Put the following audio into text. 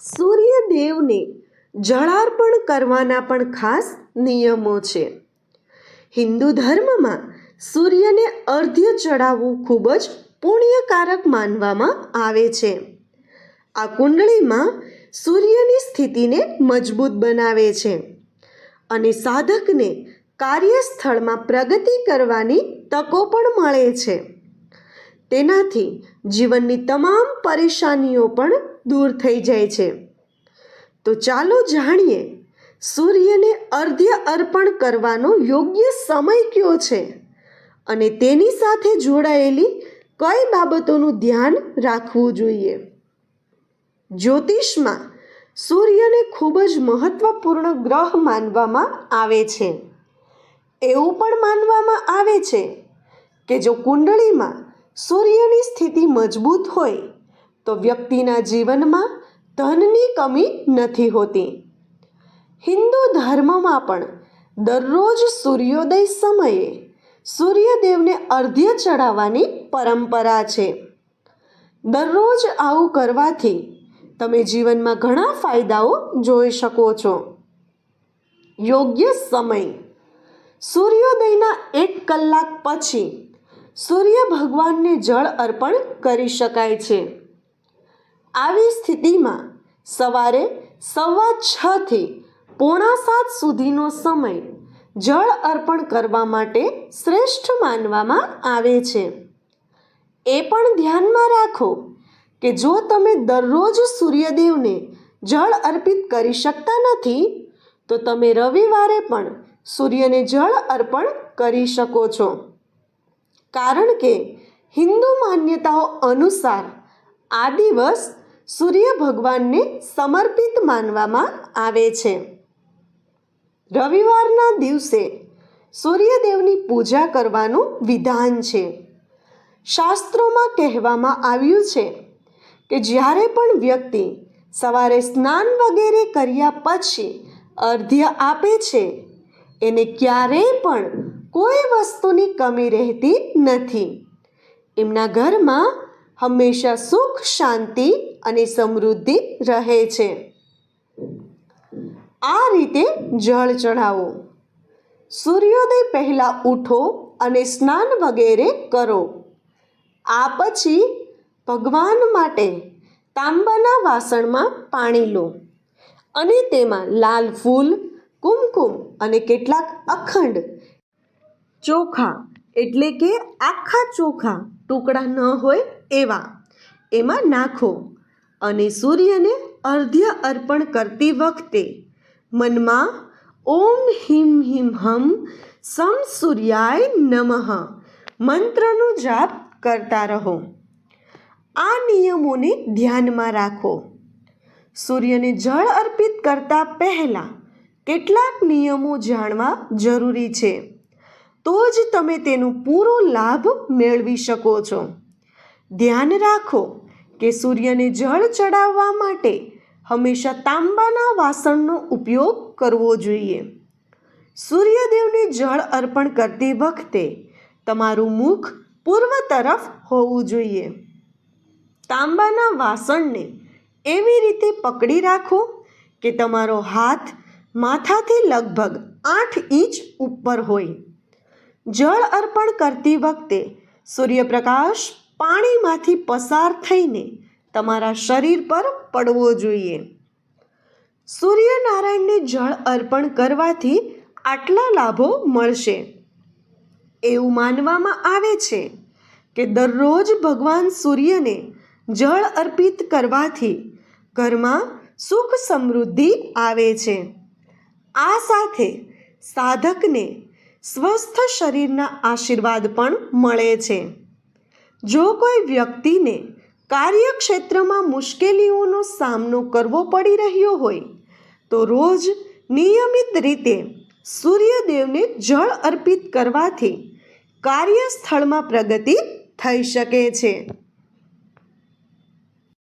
સૂર્યદેવને જળાર્પણ કરવાના પણ ખાસ નિયમો છે. હિન્દુ ધર્મમાં સૂર્યને અર્ધ્ય ચડાવવું ખૂબ જ પુણ્યકારક માનવામાં આવે છે. આ કુંડળીમાં સૂર્યની સ્થિતિને મજબૂત બનાવે છે અને સાધકને કાર્યસ્થળમાં પ્રગતિ કરવાની તકો પણ મળે છે. તેનાથી જીવનની તમામ પરેશાનીઓ પણ દૂર થઈ જાય છે. તો ચાલો જાણીએ, સૂર્યને અર્ધ્ય અર્પણ કરવાનો યોગ્ય સમય કયો છે? અને તેની સાથે જોડાયેલી કઈ બાબતોનું ધ્યાન રાખવું જોઈએ? જ્યોતિષમાં સૂર્યને ખૂબ જ મહત્વપૂર્ણ ગ્રહ માનવામાં આવે છે. એવું પણ માનવામાં આવે છે કે જો કુંડળીમાં સૂર્યની સ્થિતિ મજબૂત હોય તો વ્યક્તિના જીવનમાં ધનની કમી નથી હોતી. હિન્દુ ધર્મમાં પણ દરરોજ સૂર્યોદય સમયે સૂર્યદેવને અર્ધ્ય ચડાવવાની પરંપરા છે. દરરોજ આવું કરવાથી તમે જીવનમાં ઘણા ફાયદાઓ જોઈ શકો છો. યોગ્ય સમય. સૂર્યોદયના એક કલાક પછી સૂર્ય ભગવાનને જળ અર્પણ કરી શકાય છે. આવી સ્થિતિમાં સવારે સવા છથી પોણા સાત સુધીનો સમય જળ અર્પણ કરવા માટે શ્રેષ્ઠ માનવામાં આવે છે. એ પણ ધ્યાનમાં રાખો કે જો તમે દરરોજ સૂર્યદેવને જળ અર્પિત કરી શકતા નથી, તો તમે રવિવારે પણ સૂર્યને જળ અર્પણ કરી શકો છો. કારણ કે હિન્દુ માન્યતાઓ અનુસાર આ દિવસ સૂર્ય ભગવાનને સમર્પિત માનવામાં આવે છે. રવિવારના દિવસે સૂર્યદેવની પૂજા કરવાનું વિધાન છે. શાસ્ત્રોમાં કહેવામાં આવ્યું છે કે જ્યારે પણ વ્યક્તિ સવારે સ્નાન વગેરે કર્યા પછી અર્ધ્ય આપે છે, એને ક્યારેય પણ કોઈ વસ્તુની કમી રહેતી નથી. એમના ઘરમાં હંમેશા સુખ, શાંતિ અને સમૃદ્ધિ રહે છે. આ રીતે જળ ચઢાવો. સૂર્યોદય પહેલાં ઉઠો અને સ્નાન વગેરે કરો. આ પછી ભગવાન માટે તાંબાના વાસણમાં પાણી લો અને તેમાં લાલ ફૂલ, કુમકુમ અને કેટલાક અખંડ ચોખા એટલે કે આખા ચોખા ટુકડા ન હોય એવા એમાં નાખો. અને સૂર્યને અર્ધ્ય અર્પણ કરતી વખતે મનમાં ઓમ હિમ હિમ હમ સમ સૂર્યાય નમઃ મંત્રનો જાપ કરતા રહો. આ નિયમોને ધ્યાનમાં રાખો. સૂર્યને જળ અર્પિત કરતા પહેલાં કેટલાક નિયમો જાણવા જરૂરી છે. તો જ તમે તેનો પૂરો લાભ મેળવી શકો છો. ધ્યાન રાખો કે સૂર્યને જળ ચડાવવા માટે હંમેશા તાંબાના વાસણનો ઉપયોગ કરવો જોઈએ. સૂર્યદેવને જળ અર્પણ કરતી વખતે તમારું મુખ પૂર્વ તરફ હોવું જોઈએ. તાંબાના વાસણને એવી રીતે પકડી રાખો કે તમારો હાથ માથાથી લગભગ આઠ ઇંચ ઉપર હોય. જળ અર્પણ કરતી વખતે સૂર્યપ્રકાશ પાણીમાંથી પસાર થઈને તમારા શરીર પર પડવો જોઈએ. સૂર્યનારાયણને જળ અર્પણ કરવાથી આટલા લાભો મળશે. એવું માનવામાં આવે છે કે દરરોજ ભગવાન સૂર્યને જળ અર્પિત કરવાથી ઘરમાં સુખ સમૃદ્ધિ આવે છે. આ સાથે સાધકને સ્વસ્થ શરીરના આશીર્વાદ પણ મળે છે. જો કોઈ વ્યક્તિને કાર્યક્ષેત્રમાં મુશ્કેલીઓનો સામનો કરવો પડી રહ્યો હોય, તો રોજ નિયમિત રીતે સૂર્યદેવને જળ અર્પિત કરવાથી કાર્યસ્થળમાં પ્રગતિ થઈ શકે છે.